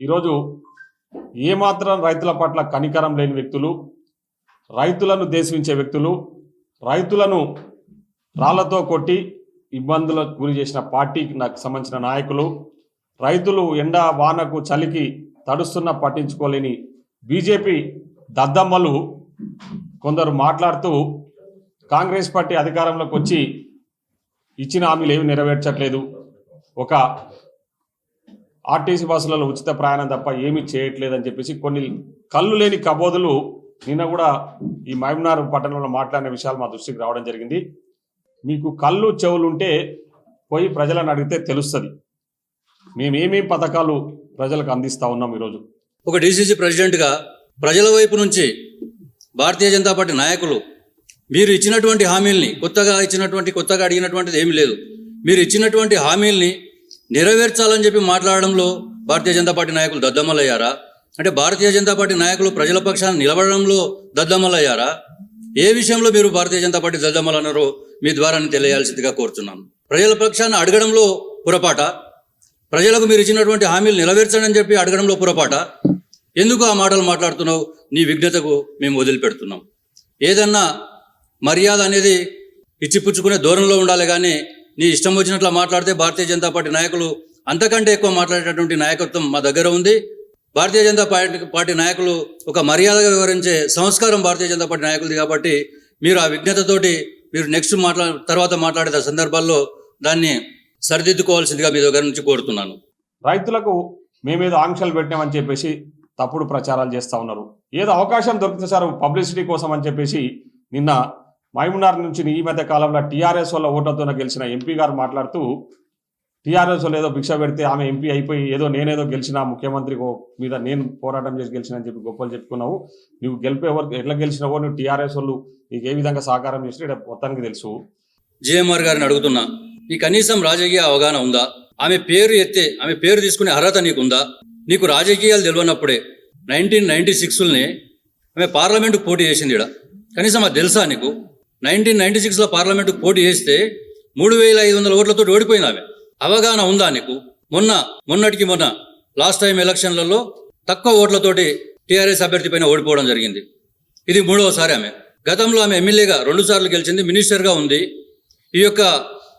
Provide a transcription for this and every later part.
ఈరోజు ఏమాత్రం రైతుల పట్ల కనికరం లేని వ్యక్తులు రైతులను దేశించే వ్యక్తులు రైతులను రాళ్ళతో కొట్టి ఇబ్బందులకు గురి చేసిన పార్టీకి నాకు సంబంధించిన నాయకులు రైతులు ఎండ వానకు చలికి తడుస్తున్న పట్టించుకోలేని బీజేపీ దద్దమ్మలు కొందరు మాట్లాడుతూ కాంగ్రెస్ పార్టీ అధికారంలోకి వచ్చి ఇచ్చిన హామీలు ఏమి నెరవేర్చట్లేదు. ఒక ఆర్టీసీ బస్సులలో ఉచిత ప్రయాణం తప్ప ఏమీ చేయట్లేదని చెప్పేసి కొన్ని కళ్ళు లేని కబోదులు నిన్న కూడా ఈ మహబూబ్నగర్ పట్టణంలో మాట్లాడిన విషయాలు మా దృష్టికి రావడం జరిగింది. మీకు కళ్ళు చెవులు ఉంటే పోయి ప్రజలను అడిగితే తెలుస్తుంది. మేమేమేం పథకాలు ప్రజలకు అందిస్తా ఉన్నాం ఈరోజు. ఒక డీసీసీ ప్రెసిడెంట్గా ప్రజల వైపు నుంచి భారతీయ జనతా పార్టీ నాయకులు మీరు ఇచ్చినటువంటి హామీల్ని కొత్తగా ఇచ్చినటువంటి కొత్తగా అడిగినటువంటిది ఏమీ లేదు. మీరు ఇచ్చినటువంటి హామీల్ని నెరవేర్చాలని చెప్పి మాట్లాడడంలో భారతీయ జనతా పార్టీ నాయకులు దద్దమ్మలయ్యారా అంటే భారతీయ జనతా పార్టీ నాయకులు ప్రజల పక్షాన్ని నిలబడడంలో దద్దమ్మలయ్యారా ఏ విషయంలో మీరు భారతీయ జనతా పార్టీ దద్దమ్మలు అన్నారో మీ ద్వారా తెలియాల్సిందిగా కోరుతున్నాను ప్రజల పక్షాన్ని అడగడంలో పొరపాట. ప్రజలకు మీరు ఇచ్చినటువంటి హామీలు నెరవేర్చండి అని చెప్పి అడగడంలో పొరపాట. ఎందుకు ఆ మాటలు మాట్లాడుతున్నావు? నీ విఘ్నతకు మేము వదిలిపెడుతున్నాం. ఏదన్నా మర్యాద అనేది ఇచ్చిపుచ్చుకునే దూరంలో ఉండాలి కానీ నీ ఇష్టం వచ్చినట్లు మాట్లాడితే భారతీయ జనతా పార్టీ నాయకులు అంతకంటే ఎక్కువ మాట్లాడేటటువంటి నాయకత్వం మా దగ్గర ఉంది. భారతీయ జనతా పార్టీ పార్టీ నాయకులు ఒక మర్యాదగా వివరించే సంస్కారం భారతీయ జనతా పార్టీ నాయకులది కాబట్టి మీరు ఆ విజ్ఞతతోటి మీరు నెక్స్ట్ మాట్లా తర్వాత మాట్లాడే సందర్భాల్లో దాన్ని సరిదిద్దుకోవాల్సిందిగా మీ దగ్గర నుంచి కోరుతున్నాను. రైతులకు మేమేదో ఆంక్షలు పెట్టామని చెప్పేసి తప్పుడు ప్రచారాలు చేస్తూ ఉన్నారు. ఏదో అవకాశం దొరికితే సార్ పబ్లిసిటీ కోసం అని చెప్పేసి నిన్న మహబూబ్నగర్ నుంచి ఈ మధ్య కాలంలో టీఆర్ఎస్ వల్ల ఓట్లతో గెలిచిన ఎంపీ గారు మాట్లాడుతూ టీఆర్ఎస్ వాళ్ళు ఏదో భిక్ష పెడితే ఆమె ఎంపీ అయిపోయి ఏదో నేనేదో గెలిచిన ముఖ్యమంత్రి మీద నేను పోరాటం చేసి గెలిచిన అని చెప్పి గొప్పలు చెప్పుకున్నావు. నువ్వు గెలిపే వరకు ఎట్లా గెలిచినావో నువ్వు టీఆర్ఎస్ వాళ్ళు నీకు ఏ విధంగా సహకారం చేసినా ఇక్కడ మొత్తానికి తెలుసు. జేఎంఆర్ గారిని అడుగుతున్నా నీ కనీసం రాజకీయ అవగాహన ఉందా? ఆమె పేరు ఎత్తే ఆమె పేరు తీసుకునే అర్హత నీకుందా? నీకు రాజకీయాలు తెలియనప్పుడే నైన్టీన్ నైన్టీ సిక్స్ని ఆమె పార్లమెంటుకు పోటీ చేసింది ఇక్కడ. కనీసం అది తెలుసా నీకు? నైన్టీన్ నైన్టీ సిక్స్లో పార్లమెంటుకు పోటీ చేస్తే మూడు వేల ఐదు వందల ఓట్లతో ఓడిపోయింది ఆమె. అవగాహన ఉందా నీకు? మొన్న మొన్నటికి మొన్న లాస్ట్ టైం ఎలక్షన్లలో తక్కువ ఓట్లతోటి టీఆర్ఎస్ అభ్యర్థి పైన ఓడిపోవడం జరిగింది. ఇది మూడవసారి ఆమె. గతంలో ఆమె ఎమ్మెల్యేగా రెండు సార్లు గెలిచింది మినిస్టర్గా ఉంది. ఈ యొక్క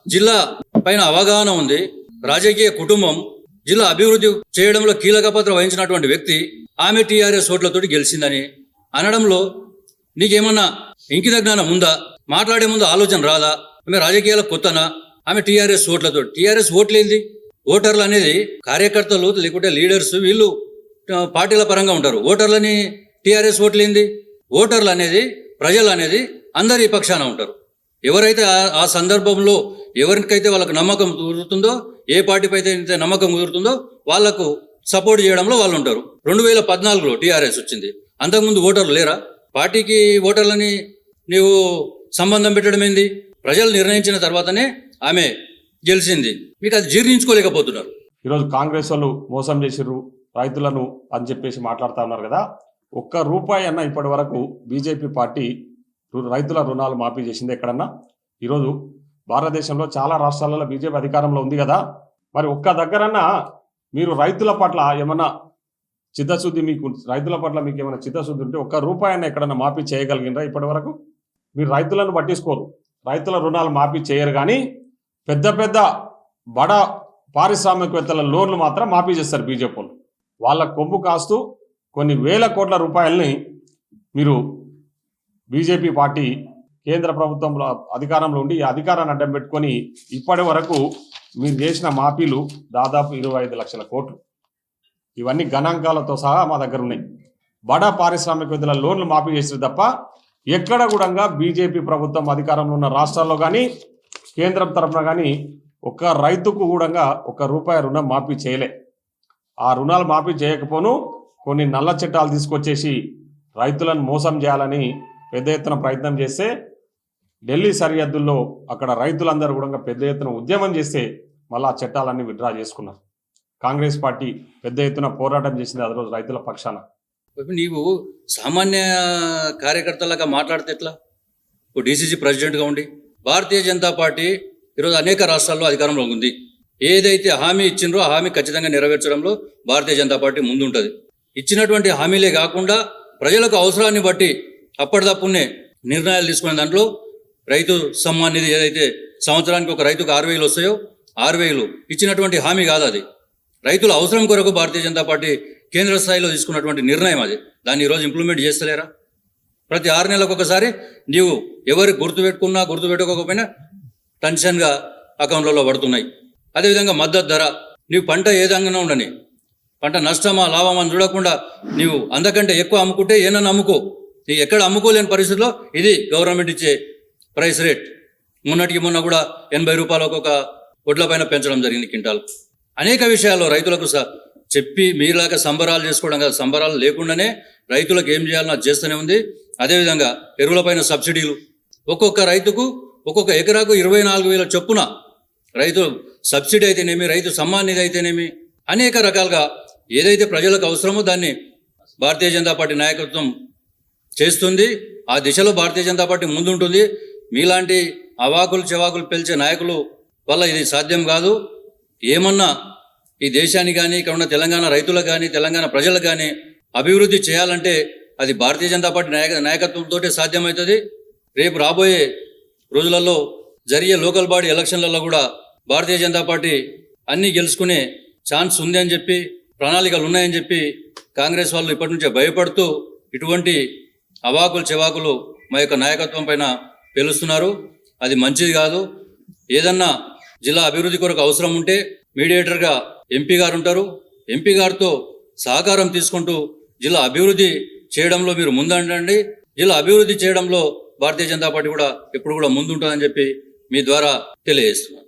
జిల్లా పైన అవగాహన ఉంది. రాజకీయ కుటుంబం జిల్లా అభివృద్ధి చేయడంలో కీలక పాత్ర వహించినటువంటి వ్యక్తి ఆమె టీఆర్ఎస్ ఓట్లతోటి గెలిచిందని అనడంలో నీకేమన్నా ఇంకిత జ్ఞానం ఉందా మాట్లాడే ముందు ఆలోచన రాదా? ఆమె రాజకీయాల కొత్తనా? ఆమె టీఆర్ఎస్ ఓట్లతో. టీఆర్ఎస్ ఓట్లేంది? ఓటర్లు అనేది కార్యకర్తలు లేకుంటే లీడర్స్ వీళ్ళు పార్టీల పరంగా ఉంటారు. ఓటర్లని టీఆర్ఎస్ ఓట్లేంది? ఓటర్లు అనేది ప్రజలు అనేది అందరి పక్షాన ఉంటారు. ఎవరైతే ఆ- సందర్భంలో ఎవరికైతే వాళ్ళకు నమ్మకం కుదురుతుందో ఏ పార్టీపై అయితే నమ్మకం కుదురుతుందో వాళ్ళకు సపోర్ట్ చేయడంలో వాళ్ళు ఉంటారు రెండు వేల పద్నాలుగులో టీఆర్ఎస్ వచ్చింది. అంతకుముందు ఓటర్లు లేరా? పార్టీకి ఓటర్లని నీవు సంబంధం పెట్టడం ఏంది? ప్రజలు నిర్ణయించిన తర్వాతనే ఆమె గెలిచింది. మీకు అది జీర్ణించుకోలేకపోతున్నారు. ఈరోజు కాంగ్రెస్ వాళ్ళు మోసం చేసిర్రు రైతులను అని చెప్పేసి మాట్లాడుతూ ఉన్నారు కదా. ఒక్క రూపాయి అన్న ఇప్పటి వరకు బీజేపీ పార్టీ రు- రైతుల రుణాలు మాఫీ చేసింది ఎక్కడన్నా? ఈరోజు భారతదేశంలో చాలా రాష్ట్రాలలో బీజేపీ అధికారంలో ఉంది కదా. మరి ఒక్క దగ్గరన్నా మీరు రైతుల పట్ల ఏమన్నా చిత్తశుద్ధి మీకు రైతుల పట్ల మీకు ఏమైనా చిత్తశుద్ధి ఉంటే ఒక్క రూపాయన ఎక్కడైనా ఎక్కడన్నా మాఫీ చేయగలిగినరా ఇప్పటి వరకు మీరు రైతులను పట్టించుకోరు. రైతుల రుణాలు మాఫీ చేయరు కానీ పెద్ద పెద్ద బడ పారిశ్రామికవేత్తల లోన్లు మాత్రం మాఫీ చేస్తారు బీజేపీ వాళ్ళు. వాళ్ళ కొమ్ము కాస్తూ కొన్ని వేల కోట్ల రూపాయలని మీరు బీజేపీ పార్టీ కేంద్ర ప్రభుత్వంలో అధికారంలో ఉండి ఈ అధికారాన్ని అడ్డం పెట్టుకొని ఇప్పటి వరకు మీరు చేసిన మాఫీలు దాదాపు ఇరవై ఐదు లక్షల కోట్లు. ఇవన్నీ గణాంకాలతో సహా మా దగ్గర ఉన్నాయి. బడా పారిశ్రామికవేత్తల లోన్లు మాఫీ చేసారు తప్ప ఎక్కడ కూడా బీజేపీ ప్రభుత్వం అధికారంలో ఉన్న రాష్ట్రాల్లో కానీ కేంద్రం తరఫున కానీ ఒక్క రైతుకు కూడా ఒక్క రూపాయి రుణం మాఫీ చేయలే. ఆ రుణాలు మాఫీ చేయకపోను కొన్ని నల్ల చట్టాలు తీసుకొచ్చేసి రైతులను మోసం చేయాలని పెద్ద ఎత్తున ప్రయత్నం చేస్తే ఢిల్లీ సరిహద్దుల్లో అక్కడ రైతులందరూ కూడా పెద్ద ఎత్తున ఉద్యమం చేస్తే మళ్ళీ ఆ చట్టాలన్నీ విడ్రా చేసుకున్నారు. కాంగ్రెస్ పార్టీ పెద్ద ఎత్తున పోరాటం చేసింది ఆ రోజు రైతుల పక్షాన. నీవు సామాన్య కార్యకర్తలాగా మాట్లాడితే ఎట్లా? ఇప్పుడు డీసీసీ ప్రెసిడెంట్గా ఉండి భారతీయ జనతా పార్టీ ఈరోజు అనేక రాష్ట్రాల్లో అధికారంలో ఉంది. ఏదైతే హామీ ఇచ్చిండ్రో ఆ హామీ ఖచ్చితంగా నెరవేర్చడంలో భారతీయ జనతా పార్టీ ముందుంటుంది. ఇచ్చినటువంటి హామీలే కాకుండా ప్రజలకు అవసరాన్ని బట్టి అప్పటిదప్పునే నిర్ణయాలు తీసుకునే దాంట్లో రైతు సమ్మాన్ నిధి ఏదైతే సంవత్సరానికి ఒక రైతుకు ఆరు వేలు వస్తాయో ఆరు వేలు ఇచ్చినటువంటి హామీ కాదు అది. రైతుల అవసరం కొరకు భారతీయ జనతా పార్టీ కేంద్ర స్థాయిలో తీసుకున్నటువంటి నిర్ణయం అది. దాన్ని ఈరోజు ఇంప్లిమెంట్ చేస్తలేరా? ప్రతి ఆరు నెలలకు ఒకసారి నీవు ఎవరు గుర్తుపెట్టుకున్నా గుర్తుపెట్టుకోకపోయినా టెన్షన్గా అకౌంట్లలో పడుతున్నాయి. అదేవిధంగా మద్దతు ధర. నీవు పంట ఏ విధంగా ఉండని? పంట నష్టమా లాభమా అని చూడకుండా నీవు అందకంటే ఎక్కువ అమ్ముకుంటే ఏనన్నా అమ్ముకో. నీ ఎక్కడ అమ్ముకోలేని పరిస్థితిలో ఇది గవర్నమెంట్ ఇచ్చే ప్రైస్ రేట్ మొన్నటికి మొన్న కూడా ఎనభై రూపాయలు ఒక్కొక్క ఒడ్ల పైన పెంచడం జరిగింది క్వింటాల్. అనేక విషయాల్లో రైతులకు స చెప్పి మీలాగా సంబరాలు చేసుకోవడం కాదు. సంబరాలు లేకుండానే రైతులకు ఏం చేయాలన్నా అది చేస్తూనే ఉంది. అదేవిధంగా ఎరువులపైన సబ్సిడీలు. ఒక్కొక్క రైతుకు ఒక్కొక్క ఎకరాకు ఇరవై నాలుగు వేల చొప్పున రైతు సబ్సిడీ అయితేనేమి రైతు సమ్మాన్ నిధి అయితేనేమి అనేక రకాలుగా ఏదైతే ప్రజలకు అవసరమో దాన్ని భారతీయ జనతా పార్టీ నాయకత్వం చేస్తుంది. ఆ దిశలో భారతీయ జనతా పార్టీ ముందుంటుంది. మీలాంటి అవాకులు చెవాకులు పిలిచే నాయకులు వల్ల ఇది సాధ్యం కాదు. ఏమన్నా ఈ దేశానికి కానీ ఇక్కడ ఉన్న తెలంగాణ రైతులకు కానీ తెలంగాణ ప్రజలకు కానీ అభివృద్ధి చేయాలంటే అది భారతీయ జనతా పార్టీ నాయక నాయకత్వంతో సాధ్యమవుతుంది. రేపు రాబోయే రోజులలో జరిగే లోకల్ బాడీ ఎలక్షన్లలో కూడా భారతీయ జనతా పార్టీ అన్నీ గెలుచుకునే ఛాన్స్ ఉంది అని చెప్పి ప్రణాళికలు ఉన్నాయని చెప్పి కాంగ్రెస్ వాళ్ళు ఇప్పటి నుంచే భయపడుతూ ఇటువంటి అవాకులు చెవాకులు మా యొక్క నాయకత్వం పైన పిలుస్తున్నారు. అది మంచిది కాదు. ఏదన్నా జిల్లా అభివృద్ధి కొరకు అవసరం ఉంటే మీడియేటర్గా ఎంపీ గారు ఉంటారు. ఎంపీ గారితో సహకారం తీసుకుంటూ జిల్లా అభివృద్ధి చేయడంలో మీరు ముందండండి. జిల్లా అభివృద్ధి చేయడంలో భారతీయ జనతా పార్టీ కూడా ఎప్పుడు కూడా ముందుంటుందని చెప్పి మీ ద్వారా తెలియజేస్తున్నాను.